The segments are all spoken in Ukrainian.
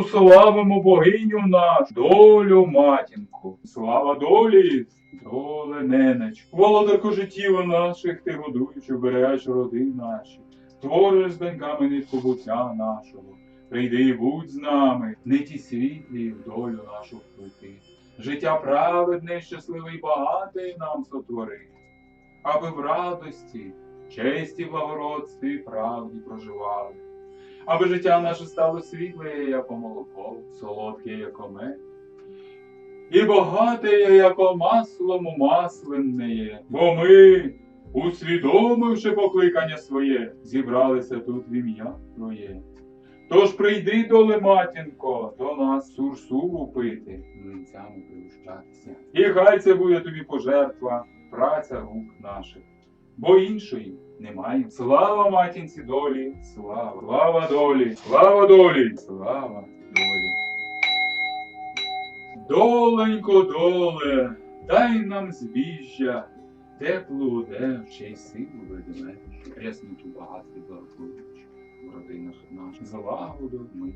Славимо богиню нашу, долю матінку. Слава долі, доле ненечку. Володарку життів наших, ти годуєш, обереш родин наші. Твориш з доньками нитку буття нашого. Прийди і будь з нами, не ті світлі в долю нашу вплити. Життя праведне, щасливе і багате нам сотвори, аби в радості, честі, благородстві і правді проживали аби життя наше стало світле, як молоко, солодке, як мед, і багате, як маслом масленне, бо ми, усвідомивши покликання своє, зібралися тут в ім'я Твоє. Тож прийди, доле матінко, до нас сурсуву пити, млинцями пригощатися. І хай це буде тобі пожертва, праця рук наших бо іншої немає. Слава матінці долі, слава, слава долі, слава долі, слава долі. Доленько, доле, дай нам збіжжя, теплу одеж, ще й силу ведемеш, рясноту багатий благослович, в родинах наших, злагоду ми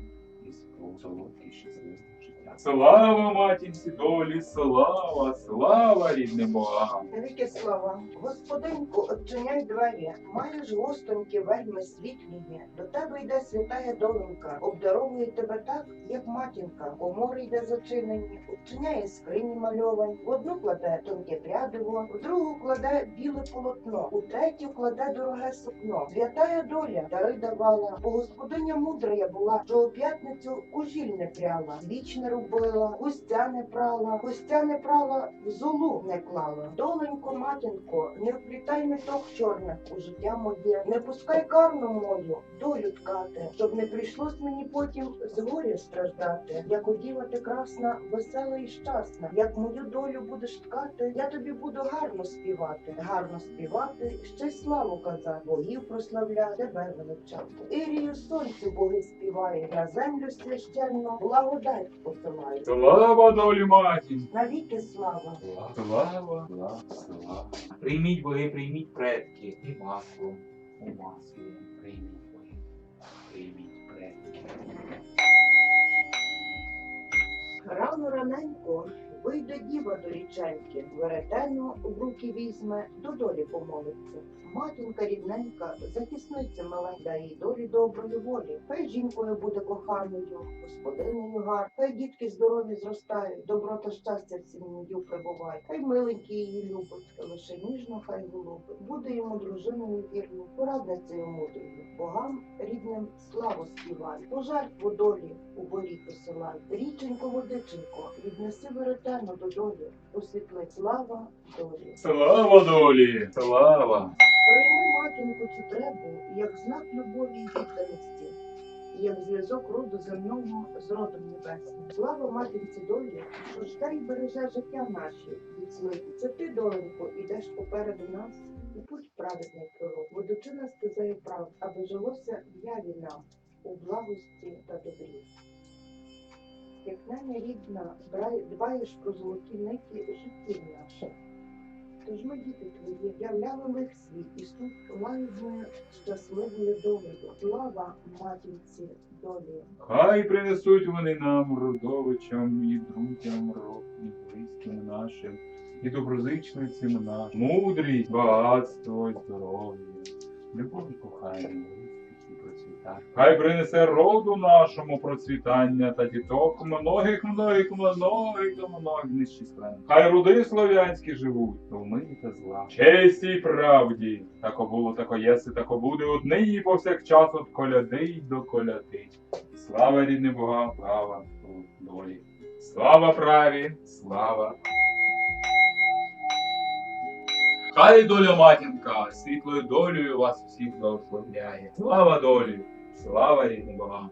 Слава матінці долі, слава, слава рідним богам. Велике слава, Господинку, odчиняй двері, маєш гостоньки вельми світлі є. До тебе йде святая доленька, обдаровує тебе так, як матінка. Комори йде зачинені, обчиняє скрині мальовані. В одну кладе тонке прядиво, в другу кладе біле полотно, у третю кладе дороге сукно. Святая доля дари давала, бо господиня мудра я була, що у п'ятницю кужіль не пряла, свіч не робила, густя не прала, густя не прала, в золу не клала. Доленько, матінко, не вплітай меток чорних у життя моє, не пускай карну мою, долю ткати, щоб не прийшлось мені потім з горя страждати. Як оділа ти красна, весела і щасна, як мою долю будеш ткати, я тобі буду гарно співати, гарно співати, ще й славу казати, богів прославляти, тебе величати. Ірію сонцю боги співає, на землю священну благодать посилаю. Слава долі матінці. Навіки слава. Слава, слава, слава. Прийміть боги, прийміть предки. І маслом, у маслі. Вийде діва до річеньки, веретену в руки візьме, до долі помолиться. Матінка рідненька, захисниця маленька їй долі доброї волі. Хай жінкою буде коханою, господинею гар, хай дітки здорові зростають, добро та щастя в сім'ю прибуває. Хай миленький її любить, лише ніжно хай голубить. Буде йому дружиною вірною, порадницею мудрою. Богам рідним славу співай, пожертву долі у борі посилай. Річенько, водиченько, віднеси веретено до долі, освітли слава долі. Слава долі! Слава! Прийми матінку цю требу, як знак любові і відданості, як зв'язок роду земного з родом небесним. Слава матінці долі, що жде і береже життя наші від смерті. Це ти, доленько, ідеш попереду нас у путь праведний пророк, ведучи нас стезею прав, аби жилося в яві нам у благості та добрі. Як няня рідна, дбаєш про золоті нити життів наших. Тож ми, діти твої, являли лих свій і суд лагідною щасливою долею. Слава матінці долі. Хай принесуть вони нам, родовичам і друзям, родним, близьким нашим, і доброзичницям нашим. Мудрість, багатство, здоров'я, любов і кохання, успіх і процвітання. Хай принесе роду нашому процвітання та діток многих, многих, многих, та многих нещисленних. Хай роди слов'янські живуть, в мирі та зла. Честі й правді. Тако було, тако єси, тако буде однині і повсякчас от коляди до коляди. Слава рідним Богам, слава долі. Слава праві, слава. Хай доля матінка, світлою долею вас всіх благословляє. Слава долі, слава рідним Богам.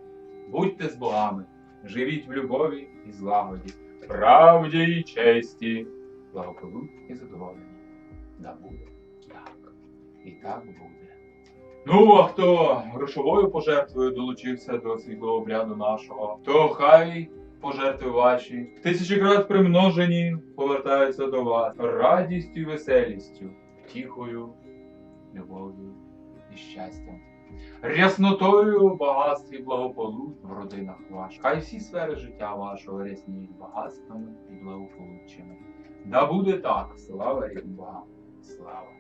Будьте з богами, живіть в любові і злагоді, правді і честі, благополучні і задоволені. Да буде так. І так буде. Ну, а хто грошовою пожертвою долучився до світлого обряду нашого, то хай пожертви ваші тисячікрат примножені повертаються до вас радістю і веселістю, втіхою, любов'ю і щастям Ряснотою багатстві благополуччя в родинах ваших. Хай всі сфери життя вашого рясніють багатствами і благополуччями. Да буде так, слава і Богам, слава.